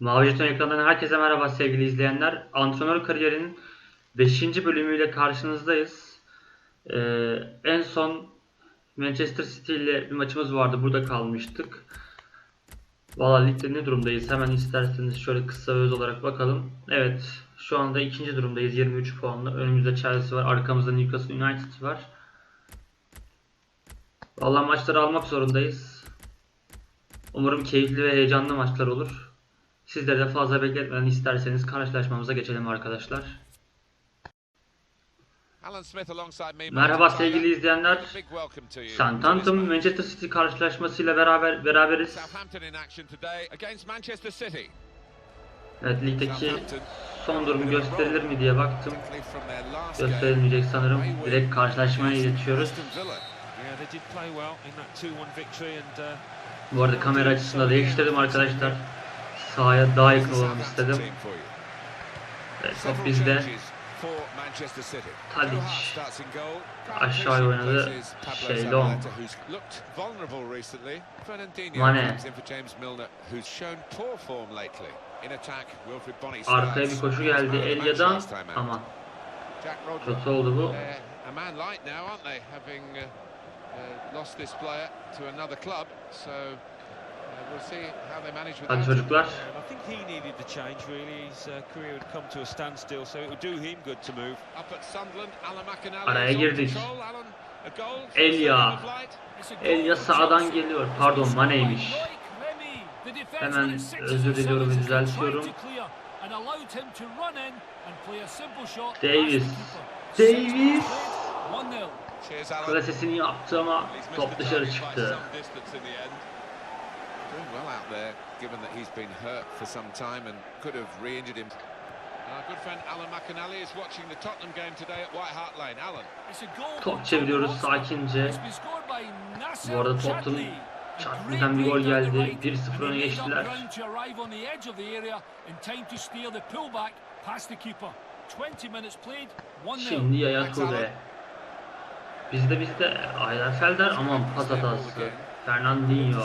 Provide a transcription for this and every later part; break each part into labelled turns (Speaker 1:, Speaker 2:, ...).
Speaker 1: Mavi Jeton ekranından herkese merhaba sevgili izleyenler. Antrenör kariyerinin 5. bölümüyle karşınızdayız. Ee, en son Manchester City ile bir maçımız vardı. Burada kalmıştık. Valla ligde ne durumdayız? Hemen isterseniz şöyle kısa öz olarak bakalım. Evet, şu anda ikinci durumdayız 23 puanla. Önümüzde Chelsea var, arkamızda Newcastle United var. Valla maçları almak zorundayız. Umarım keyifli ve heyecanlı maçlar olur. Sizleri de fazla bekletmeden isterseniz karşılaşmamıza geçelim arkadaşlar. Merhaba sevgili izleyenler. Southampton Manchester City karşılaşmasıyla beraber beraberiz. Evet ligdeki son durum gösterilir mi diye baktım. Gösterilmeyecek sanırım. Direkt karşılaşmaya geçiyoruz.
Speaker 2: Aston Villa.
Speaker 3: Yeah, they did play well in that 2-1 victory and uh,
Speaker 1: Bu arada kamera açısını da değiştirdim arkadaşlar. Sahaya daha yakın olalım istedim.
Speaker 2: Several
Speaker 1: top bizde. Tadic
Speaker 2: goal.
Speaker 1: aşağıya oynadı. Şey, Long. Mane. Arkaya bir koşu geldi
Speaker 2: out.
Speaker 1: Aman kötü oldu bu.
Speaker 2: Uh, uh, lost this player to another club, so
Speaker 1: Hadi çocuklar.
Speaker 3: and I think he needed the change really. His career had come to a standstill, so it would do him good to move.
Speaker 2: Up at Sunderland, Alan McInally
Speaker 1: Araya girdik. Elia. Elia sağdan geliyor. Pardon Mane'ymiş. Hemen özür diliyorum ve düzeltiyorum. Davis. Davis. Klasesini yaptı ama top
Speaker 2: the
Speaker 1: dışarı çıktı.
Speaker 2: some distance in the end. Doing well out there, given that he's been hurt for some time and could have re-injured him. Our good friend Alan McInally is watching the Tottenham game today at White Hart Lane. Alan.
Speaker 1: Top çeviriyoruz sakince. Bu arada Tottenham Çarpıdan bir gol geldi. 1-0 öne geçtiler. Şimdi Yaya Toure. Bizde bizde Aylerfelder aman pas hatası. Fernandinho.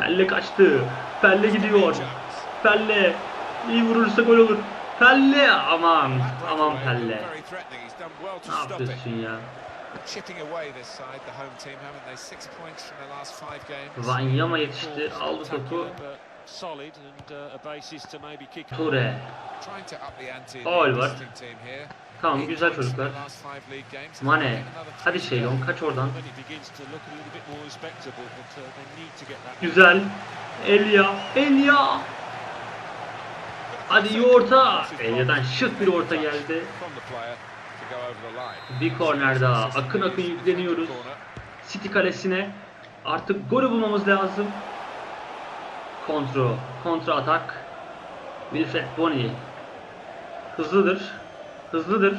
Speaker 1: Pelle kaçtı. Pelle gidiyor. Pelle. İyi vurursa gol olur. Pelle aman. Aman Pelle. Ne yapıyorsun ya? Vanyama yetişti. Aldı topu.
Speaker 2: İn
Speaker 1: Faul var. Tamam güzel çocuklar. Mane. Hadi Şeylon kaç oradan. Güzel. Elia. Elia. Hadi iyi. Elia'dan şık bir orta geldi. Bir korner daha. Akın akın yükleniyoruz. City kalesine. Artık golü bulmamız lazım. Kontro. Kontra atak. Wilfred Bony. Hızlıdır. Hızlıdır.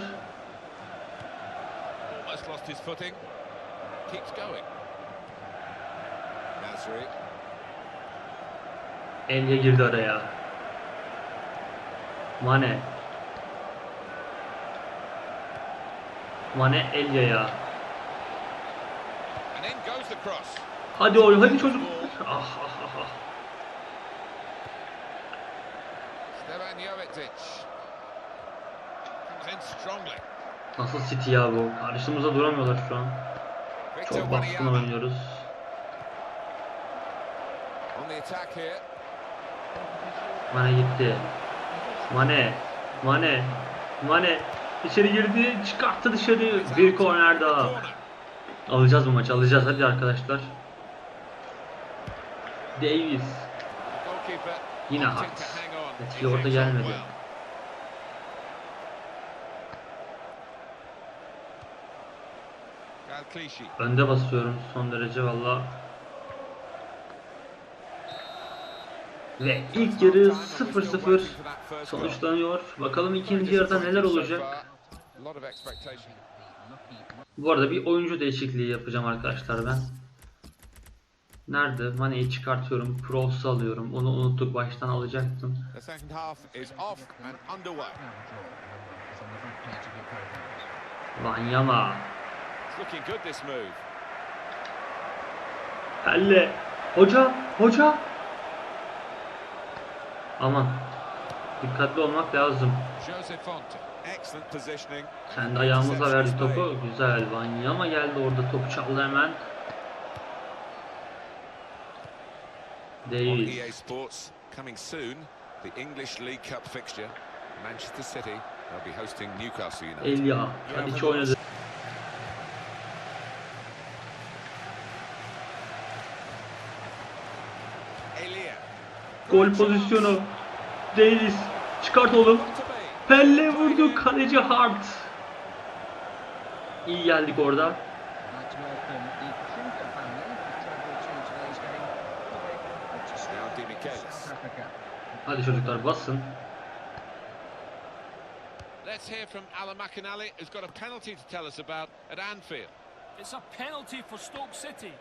Speaker 2: Almost lost his footing. Keeps going. Nasri.
Speaker 1: Elia girdi araya. Mane. Mane
Speaker 2: cross.
Speaker 1: Hadi oğlum hadi çocuk. Ah ah ah ah.
Speaker 2: Stevan Jovetic.
Speaker 1: Nasıl City ya bu? Karşımıza duramıyorlar şu an. Çok baskın oynuyoruz. Mane gitti. Mane. Mane. Mane. İçeri girdi. Çıkarttı dışarı. Bir korner daha. Alacağız bu maçı. Alacağız. Hadi arkadaşlar. Davis. Yine Hart. Etkili orta gelmedi.
Speaker 2: well. Galklishi.
Speaker 1: Önde basıyorum son derece valla. Ve ilk yarı 0-0 sonuçlanıyor. Bakalım ikinci yarıda neler olacak. Bu arada bir oyuncu değişikliği yapacağım arkadaşlar ben. Nerede? Mane'yi çıkartıyorum. Kroos'u alıyorum. Onu unuttuk. Baştan alacaktım. Vanyama.
Speaker 2: It's looking good this move.
Speaker 1: Pelle. Hoca. Hoca. Aman. Dikkatli olmak lazım. Kendi ayağımıza verdik topu. Güzel. Vanyama geldi orada. Topu çaldı hemen. Davis.
Speaker 2: Sports, coming soon, the English League Cup fixture. Manchester City, they'll be hosting Newcastle United.
Speaker 1: Elia. Tadic oynadı.
Speaker 2: Elia.
Speaker 1: Gol pozisyonu. Davis. Çıkart oğlum. Pelle vurdu. Kaleci Hart. İyi geldik orada. Hadi çocuklar basın.
Speaker 2: Let's hear from Alan McInally, who's got a penalty to tell us about at Anfield.
Speaker 4: It's a penalty for Stoke City.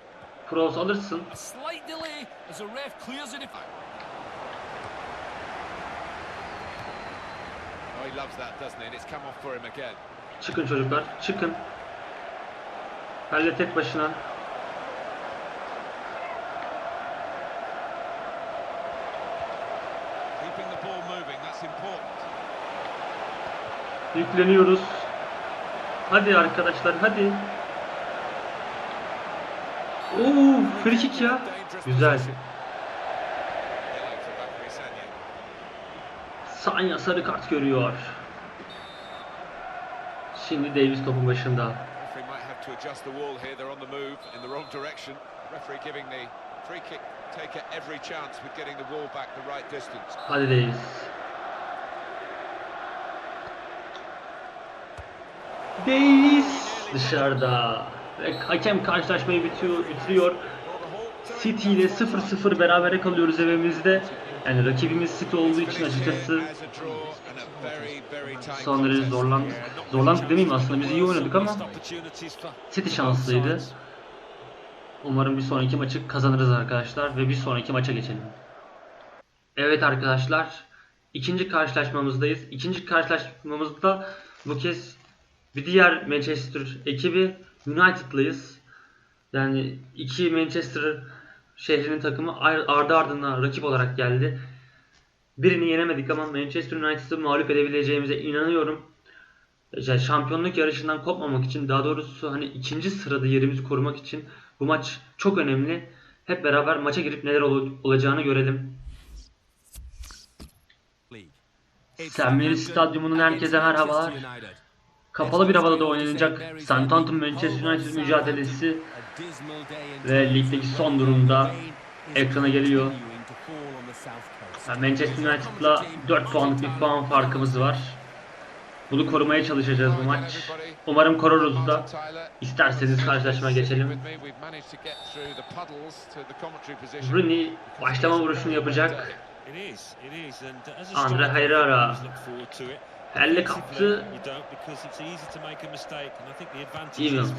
Speaker 1: Kroos alırsın.
Speaker 4: A slight delay as the ref clears it.
Speaker 2: Oh, he loves that, doesn't he? And it's come off for him again.
Speaker 1: Çıkın çocuklar. Çıkın. Pelle tek başına. Yükleniyoruz. Hadi arkadaşlar hadi. Oo, free kick ya. Güzel.
Speaker 2: With getting the wall back the right distance.
Speaker 1: Hadi Davis. Davis dışarıda. Ve hakem karşılaşmayı bitiyor, bitiriyor. City ile 0-0 berabere kalıyoruz evimizde. Yani rakibimiz City olduğu için açıkçası son derece zorlandık. Zorlandık demeyeyim aslında biz iyi oynadık ama City şanslıydı. Umarım bir sonraki maçı kazanırız arkadaşlar ve bir sonraki maça geçelim. Evet arkadaşlar, ikinci karşılaşmamızdayız. İkinci karşılaşmamızda bu kez bir diğer Manchester ekibi United'lıyız. Yani iki Manchester şehrinin takımı ar- ardı ardına rakip olarak geldi. Birini yenemedik ama Manchester United'ı mağlup edebileceğimize inanıyorum. Yani şampiyonluk yarışından kopmamak için daha doğrusu hani ikinci sırada yerimizi korumak için bu maç çok önemli. Hep beraber maça girip neler ol- olacağını görelim. St. Stadyumu'nun herkese merhabalar. Kapalı bir havada da oynanacak Southampton Manchester United mücadelesi ve ligdeki son durumda ekrana geliyor. Yani Manchester United'la 4 puanlık bir puan farkımız var. Bunu korumaya çalışacağız bu maç. Umarım koruruz da. İsterseniz karşılaşmaya geçelim. Rooney başlama vuruşunu yapacak. Andre Herrera. Elle kaptı. Evans.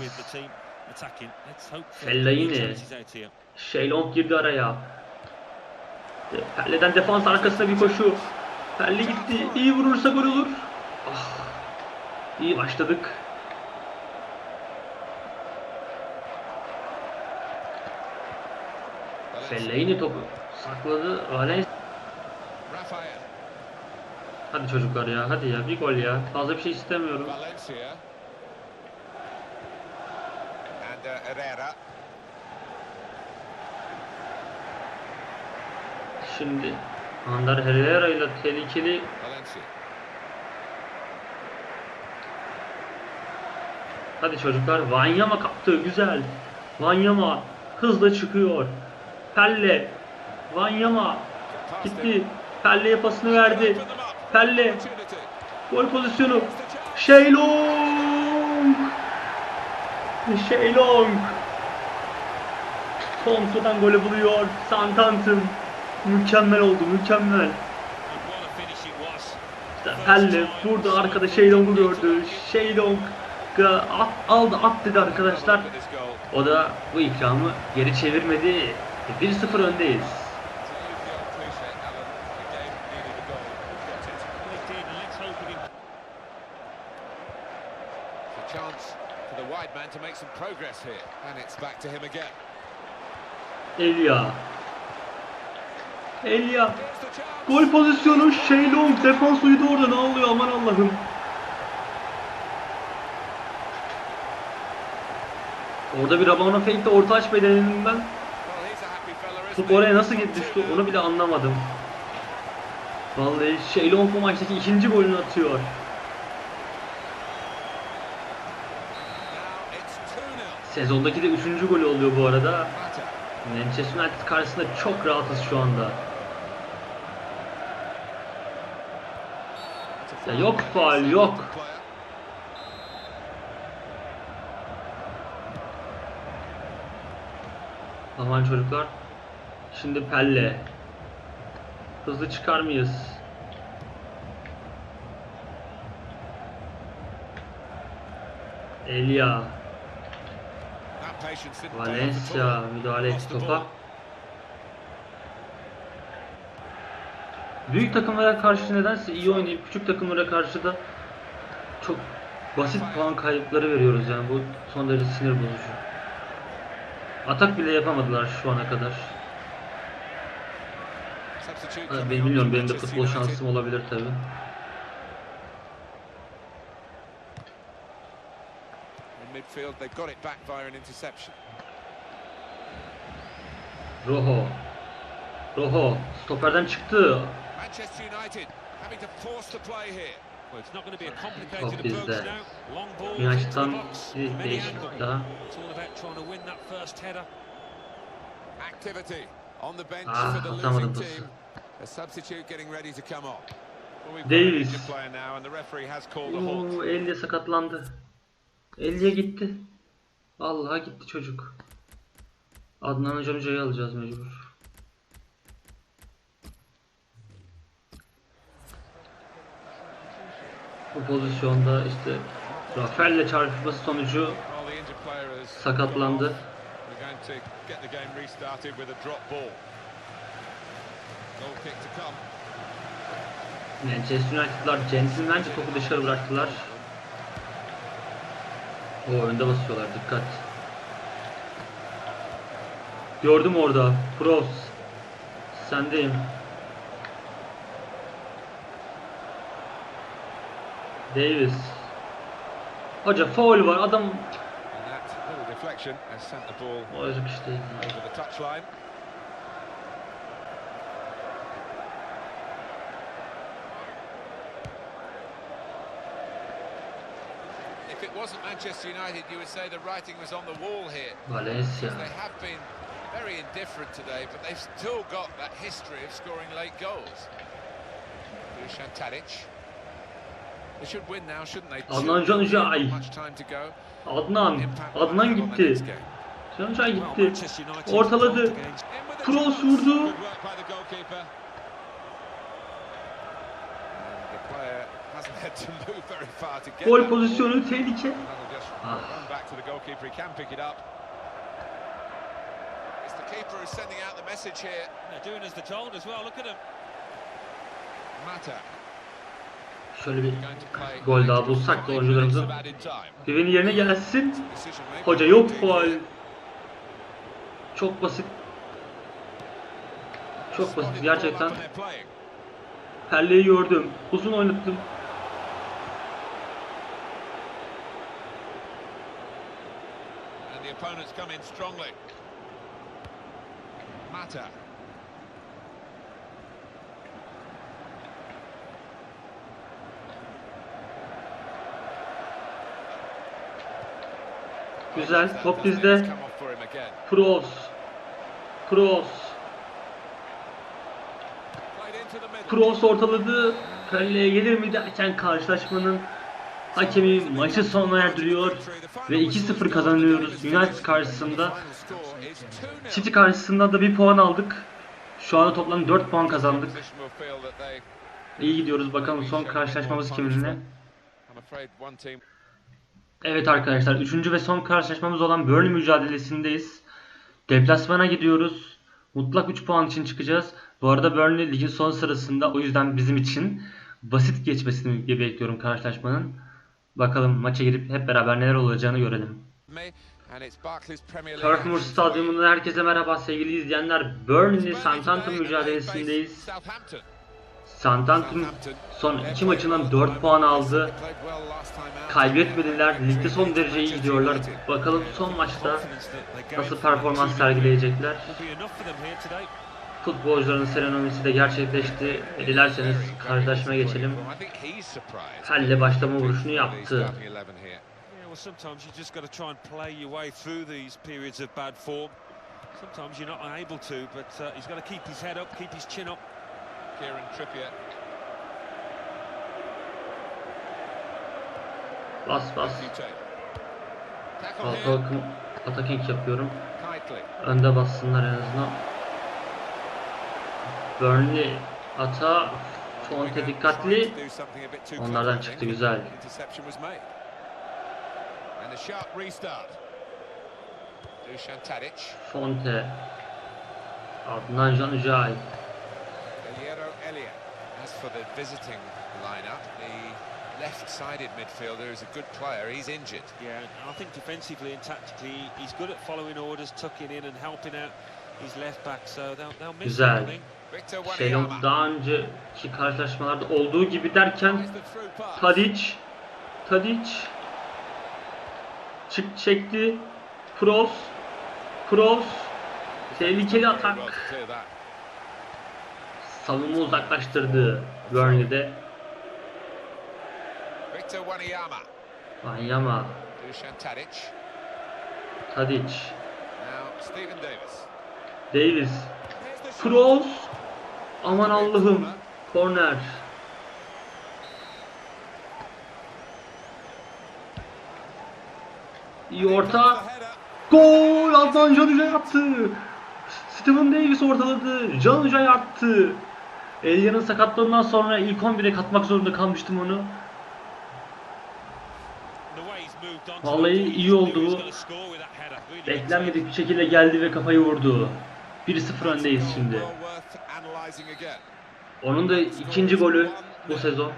Speaker 1: Fellaini. Shaylong girdi araya. Pelle'den defans arkasına bir koşu. Pelle gitti. İyi vurursa gol olur. Ah. İyi başladık. Fellaini topu sakladı. Valencia. Hadi çocuklar ya hadi ya bir gol ya. Fazla bir şey istemiyorum.
Speaker 2: Valencia. And uh, Herrera.
Speaker 1: Şimdi Ander Herrera ile tehlikeli
Speaker 2: Valencia.
Speaker 1: Hadi çocuklar Vanyama kaptı güzel. Vanyama hızla çıkıyor. Pelle Vanyama gitti. Pelle'ye pasını verdi. Pelle gol pozisyonu. Shaylong Shaylong Thompson'dan golü buluyor. Southampton mükemmel oldu mükemmel. İşte Pelle burada arkada Shaylong'u gördü. Shaylong at, aldı at dedi arkadaşlar. O da bu ikramı geri çevirmedi. 1-0 öndeyiz.
Speaker 2: To use the old cliche, Alan, the game needed a goal. Got it. It's a chance for the wide man to make some progress here. And it's back to him again.
Speaker 1: Elia. Elia. Gol pozisyonu Shay Long. Defans uyudu orada. Ne oluyor aman Allah'ım. Orada bir Rabona Fake'de orta aç bedeninden
Speaker 2: Well, he's a happy fella, isn't
Speaker 1: top oraya nasıl düştü onu bile anlamadım. Vallahi Shay Long bu maçtaki ikinci golünü atıyor.
Speaker 2: Now it's 2-0.
Speaker 1: Sezondaki de üçüncü golü oluyor bu arada. Manchester United karşısında çok rahatız şu anda. Ya yok faul yok. Aman çocuklar. Şimdi Pelle. Hızlı çıkar mıyız? Elia. Valencia müdahale etti topa. Büyük takımlara karşı nedense iyi oynayıp küçük takımlara karşı da çok basit puan kayıpları veriyoruz yani bu son derece sinir bozucu. Atak bile yapamadılar şu ana kadar. Ben bilmiyorum benim de futbol şansım olabilir tabi.
Speaker 2: In midfield, they've got it back via an interception.
Speaker 1: Rojo. Rojo stoperden çıktı.
Speaker 2: Manchester United having to force the play here.
Speaker 3: Well, it's not going to be a
Speaker 1: Top
Speaker 3: complicated
Speaker 1: bizde.
Speaker 3: approach now. Long ball into the box. angle. It's all about trying to win that first header.
Speaker 2: Activity on the bench
Speaker 1: Ah,
Speaker 2: for the losing team. A substitute getting ready to come on.
Speaker 5: Well, we've got an
Speaker 1: Davies.
Speaker 5: injured player now, and the referee has called a halt.
Speaker 1: Oo, Elia sakatlandı. Elia gitti. Vallahi gitti çocuk. Adnan Hoca Hoca'yı alacağız mecbur. Bu pozisyonda işte Rafael'le çarpışması sonucu sakatlandı. Manchester United'lar centilmence topu dışarı bıraktılar. O önde basıyorlar dikkat. Gördüm orada. Pros. Sendeyim. Davis. Hoca foul var adam.
Speaker 5: Ball
Speaker 1: Olacak işte.
Speaker 5: over the touchline.
Speaker 2: Wasn't Manchester United, you would say the writing was on the wall here.
Speaker 1: Valencia.
Speaker 2: They have been very indifferent today, but they've still got that history of scoring late goals. Dusan Tadic. They should win now, shouldn't they?
Speaker 1: Adnan
Speaker 2: 2-0,
Speaker 1: Januzaj.
Speaker 2: not Much time to go.
Speaker 1: Adnan. Adnan gitti.
Speaker 3: Well,
Speaker 1: gitti. Ortaladı. Kroos vurdu.
Speaker 5: İt up.
Speaker 2: It's the keeper who's sending out the message here.
Speaker 3: They're doing as they're told as well. Look at them.
Speaker 2: Mata
Speaker 1: Şöyle bir gol daha bulsak da oyuncularımızın
Speaker 5: Bad in time.
Speaker 1: güveni yerine gelsin. Hoca yok faul. Çok basit. Çok basit gerçekten. Pelle'yi gördüm. Uzun oynattım.
Speaker 5: And the opponents come in strongly.
Speaker 2: Mata.
Speaker 1: Güzel. Top bizde. Kroos. Kroos. Kroos ortaladı. Pelle'ye gelir mi derken karşılaşmanın hakemi maçı sona erdiriyor. Ve 2-0 kazanıyoruz United karşısında. City karşısında da bir puan aldık. Şu anda toplam 4 puan kazandık. İyi gidiyoruz bakalım son karşılaşmamız kiminle. Evet arkadaşlar 3. ve son karşılaşmamız olan Burnley mücadelesindeyiz. Deplasmana gidiyoruz. Mutlak 3 puan için çıkacağız. Bu arada Burnley ligin son sırasında o yüzden bizim için basit geçmesini bekliyorum karşılaşmanın. Bakalım maça girip hep beraber neler olacağını görelim. Turf Moor. Stadyumu'ndan herkese merhaba sevgili izleyenler. Burnley Southampton mücadelesindeyiz.
Speaker 2: Southampton
Speaker 1: son iki maçından 4 puan aldı. Kaybetmediler. Ligde son derece iyi gidiyorlar. Bakalım son maçta nasıl performans sergileyecekler. Futbolcuların serenomisi de gerçekleşti. Dilerseniz karşılaşmaya geçelim. Pelle başlama vuruşunu yaptı.
Speaker 3: Sometimes you just got to try and play your way through these periods of bad form. Sometimes you're not able to, but uh, he's got to keep his head up, keep his chin up.
Speaker 2: Kieran Trippier.
Speaker 1: Bas bas. Attacking yapıyorum. Önde bassınlar en azından. Burnley ata Fonte dikkatli. Onlardan çıktı güzel.
Speaker 2: Interception was made. And a sharp restart. Dusan Tadic.
Speaker 1: Fonte. Ardından Can Ucay.
Speaker 2: As for the visiting lineup, the left-sided midfielder is a good player. He's injured.
Speaker 3: Yeah, I think defensively and tactically, he's good at following orders, tucking in and helping out his left back. So they'll, they'll miss
Speaker 1: Güzel.
Speaker 3: him,
Speaker 2: Wanyama.
Speaker 1: daha önceki karşılaşmalarda olduğu gibi derken. Tadic Tadic çık çekti. Kroos Kroos tehlikeli atak. Savunma uzaklaştırdı Burnley'de.
Speaker 2: Wanyama. Tadic. Davis.
Speaker 1: Kroos. Aman Allah'ım. Korner. İyi orta. Gol! Adnan Can Ucay attı. Stephen Davis ortaladı. Can Ucay attı. Elia'nın sakatlığından sonra ilk 11'e katmak zorunda kalmıştım onu. Vallahi iyi oldu Beklenmedik bir şekilde geldi ve kafayı vurdu. 1-0 öndeyiz şimdi.
Speaker 2: Well worth analysing again.
Speaker 1: Onun da ikinci golü bu sezon.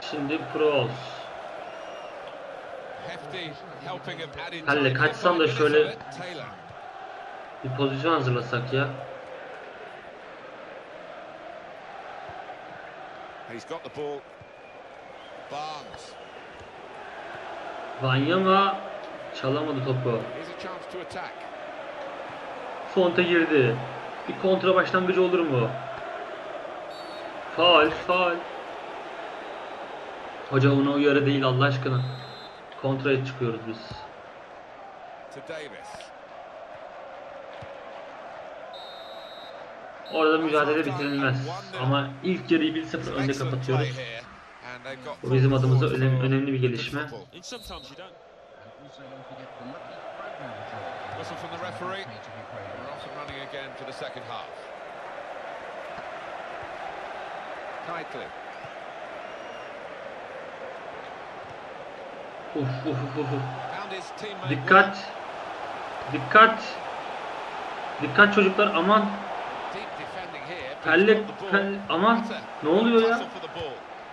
Speaker 1: Şimdi
Speaker 2: added
Speaker 1: Halle,
Speaker 2: time.
Speaker 1: kaçsam da şöyle-. Bir pozisyon hazırlasak ya.
Speaker 2: He's got the ball. Barnes.
Speaker 1: Wanyama çalamadı topu.
Speaker 2: Here's a chance to attack.
Speaker 1: Fonte girdi. Bir kontra başlangıcı olur mu? Faul, faul. Hoca ona uyarı değil Allah aşkına. Kontraya çıkıyoruz biz. Orada mücadele bitirilmez. Ama ilk yarıyı 1-0 önde kapatıyoruz.
Speaker 2: here. And they've got
Speaker 1: Bu bizim adımıza önemli, önemli bir gelişme. Uf uf uf uf. Dikkat. Dikkat. Dikkat çocuklar aman. Pelle, pelle aman. Ne oluyor ya?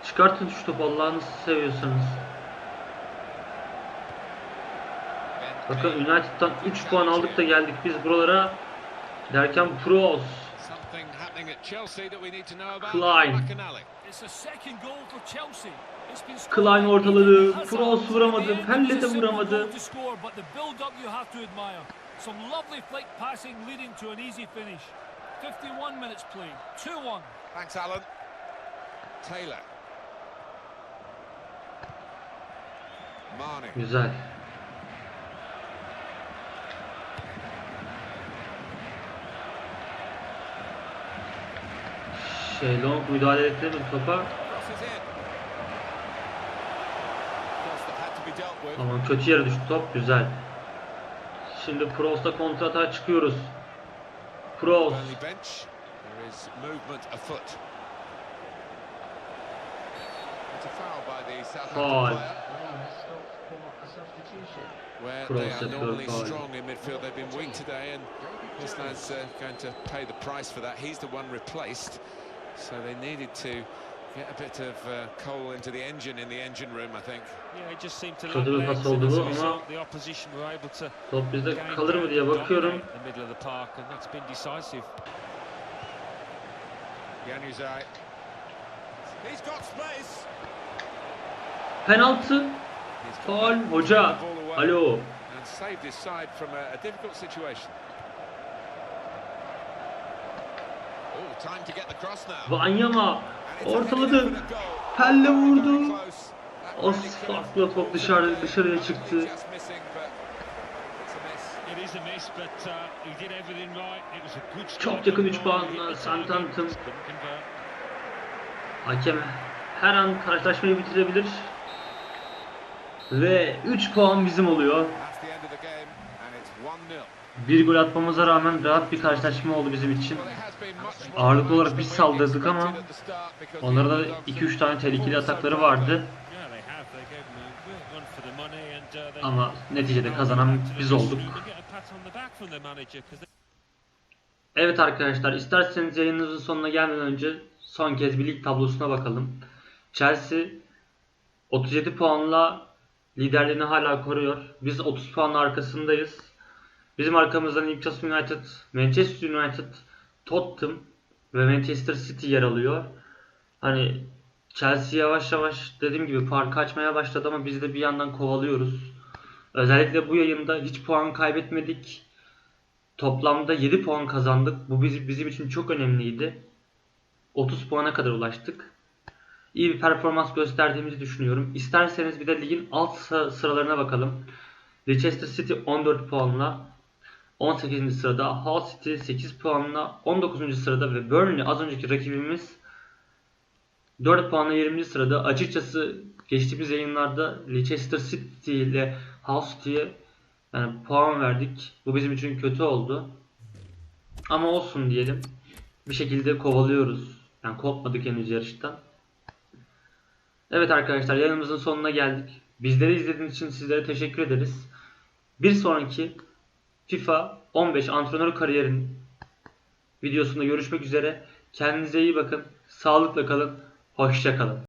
Speaker 1: Çıkartın şu topu Allah'ını seviyorsanız. Bakın. United'dan 3 puan aldık da geldik biz buralara. Derken
Speaker 2: about.
Speaker 1: Klein. Klein ortaladı. Kroos vuramadı. Pelle de vuramadı.
Speaker 4: goal to score, but the build-up you have to admire. Some lovely flick passing leading to an easy finish. 51 minutes played. 2-1.
Speaker 2: Thanks, Alan. Taylor.
Speaker 1: Güzel. Şeylong müdahale etti mi topa? Aman kötü yere düştü top. Güzel. Şimdi Pros'ta kontrata çıkıyoruz. Pros.
Speaker 2: A foul by the Southampton
Speaker 1: Foul.
Speaker 2: player.
Speaker 6: Well, stopped for a substitution.
Speaker 2: Where
Speaker 1: Cross
Speaker 2: they are normally
Speaker 1: foul.
Speaker 2: strong in midfield. They've been weak today, and this lad's uh, going to pay the price for that. He's the one replaced. So they needed to get a bit of uh, coal into the engine in the engine room, I think.
Speaker 3: Yeah, it just seemed to
Speaker 1: Kötü bir
Speaker 3: lack
Speaker 1: pas
Speaker 3: legs, and
Speaker 1: oldu
Speaker 3: as a
Speaker 1: bu ama-
Speaker 3: result, the opposition were able to
Speaker 1: Top bizde kalır mı diye bakıyorum.
Speaker 3: dominate the middle of the park, and that's been decisive.
Speaker 2: Januzaj. He's got space.
Speaker 1: Penaltı. Faul. Hoca. Alo.
Speaker 5: Oh.
Speaker 1: Vanyama. Ortaladı. Pelle vurdu.
Speaker 5: have
Speaker 1: farklı top dışarı dışarıya çıktı.
Speaker 3: uh, he did everything right. It was a good
Speaker 1: Çok yakın
Speaker 3: on
Speaker 1: üç
Speaker 3: goal.
Speaker 1: puanla Southampton. Hakem her an karşılaşmayı bitirebilir. Ve 3 puan bizim oluyor.
Speaker 2: That's the end of the game, and it's 1-0.
Speaker 1: Bir gol atmamıza rağmen rahat bir karşılaşma oldu bizim için. Ağırlıklı olarak biz saldırdık ama onlara da
Speaker 2: the Bulldogs
Speaker 1: 2-3 tane tehlikeli atakları vardı.
Speaker 3: Uh,
Speaker 1: Ama neticede kazanan biz olduk. Evet arkadaşlar isterseniz yayınımızın sonuna gelmeden önce son kez bir lig tablosuna bakalım. Chelsea 37 puanla liderliğini hala koruyor. Biz 30 puanla arkasındayız. Bizim arkamızdan Newcastle United, Manchester United, Tottenham ve Manchester City yer alıyor. Hani Chelsea yavaş yavaş dediğim gibi fark açmaya başladı ama biz de bir yandan kovalıyoruz. Özellikle bu yayında hiç puan kaybetmedik. Toplamda 7 puan kazandık. Bu bizim, bizim için çok önemliydi. 30 puana kadar ulaştık. İyi bir performans gösterdiğimizi düşünüyorum. İsterseniz bir de ligin alt sı- sıralarına bakalım. Leicester City 14 puanla 18. sırada, Hull City 8 puanla 19. sırada ve Burnley az önceki rakibimiz 4 puanla 20. sırada. Açıkçası geçtiğimiz yayınlarda Leicester City ile Hull City'ye yani puan verdik. Bu bizim için kötü oldu. Ama olsun diyelim. Bir şekilde kovalıyoruz. Yani kopmadık henüz yarıştan. Evet arkadaşlar yayınımızın sonuna geldik. Bizleri izlediğiniz için sizlere teşekkür ederiz. Bir sonraki FIFA 15 antrenör kariyerin videosunda görüşmek üzere. Kendinize iyi bakın. Sağlıkla kalın. Hoşça kalın.